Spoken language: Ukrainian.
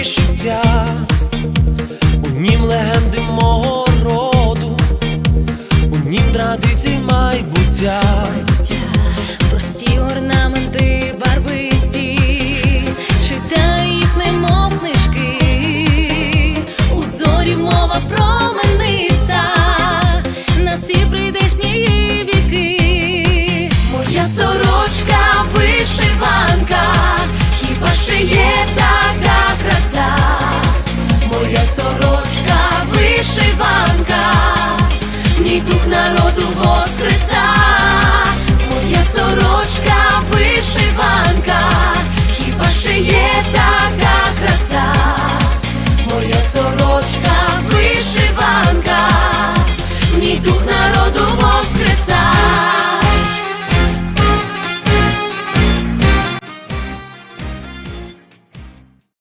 没睡觉。